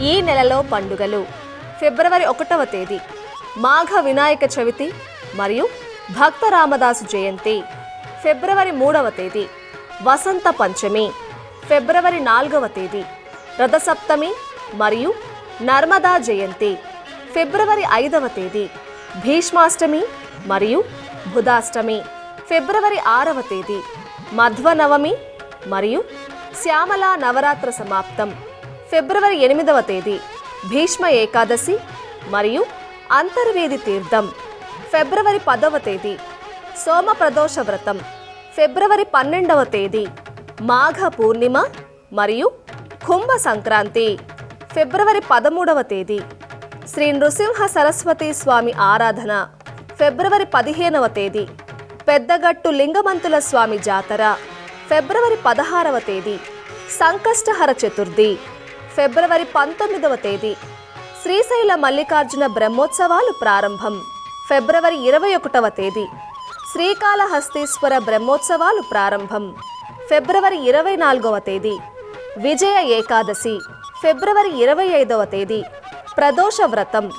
ఈ నెలలో పండుగలు. ఫిబ్రవరి ఒకటవ తేదీ. మాఘ వినాయక చవితి మరియు భక్త రామదాసు జయంతి. ఫిబ్రవరి మూడవ తేదీ. వసంత పంచమి. ఫిబ్రవరి నాలుగవ తేదీ. రథసప్తమి మరియు నర్మదా జయంతి. ఫిబ్రవరి ఐదవ తేదీ. భీష్మాష్టమి మరియు బుధాష్టమి. ఫిబ్రవరి ఆరవ తేదీ. మధ్వనవమి మరియు శ్యామల నవరాత్ర సమాప్తం. ఫిబ్రవరి ఎనిమిదవ తేదీ భీష్మ ఏకాదశి మరియు అంతర్వేది తీర్థం. ఫిబ్రవరి పదవ తేదీ సోమ ప్రదోష వ్రతం. ఫిబ్రవరి పన్నెండవ తేదీ మాఘ పూర్ణిమ మరియు కుంభ సంక్రాంతి. ఫిబ్రవరి పదమూడవ తేదీ శ్రీ నృసింహ సరస్వతి స్వామి ఆరాధన. ఫిబ్రవరి పదిహేనవ తేదీ పెద్దగట్టు లింగమంతుల స్వామి జాతర. ఫిబ్రవరి పదహారవ తేదీ సంకష్టహర చతుర్థి. ఫిబ్రవరి పంతొమ్మిదవ తేదీ. శ్రీశైల మల్లికార్జున బ్రహ్మోత్సవాలు ప్రారంభం. ఫిబ్రవరి ఇరవై ఒకటవ తేదీ. శ్రీకాళహస్తీశ్వర బ్రహ్మోత్సవాలు ప్రారంభం. ఫిబ్రవరి ఇరవై నాలుగవ తేదీ. విజయ ఏకాదశి. ఫిబ్రవరి ఇరవై ఐదవ తేదీ. ప్రదోష వ్రతం.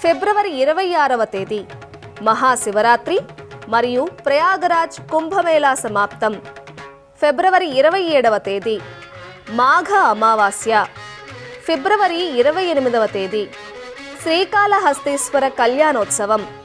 ఫిబ్రవరి ఇరవై ఆరవ తేదీ. మహాశివరాత్రి మరియు ప్రయాగరాజ్ కుంభమేళా సమాప్తం. ఫిబ్రవరి ఇరవై ఏడవ తేదీ. మాఘ అమావాస్య. ఫిబ్రవరి ఇరవై ఎనిమిదవ తేదీ. శ్రీకాళహస్తీశ్వర కళ్యాణోత్సవం.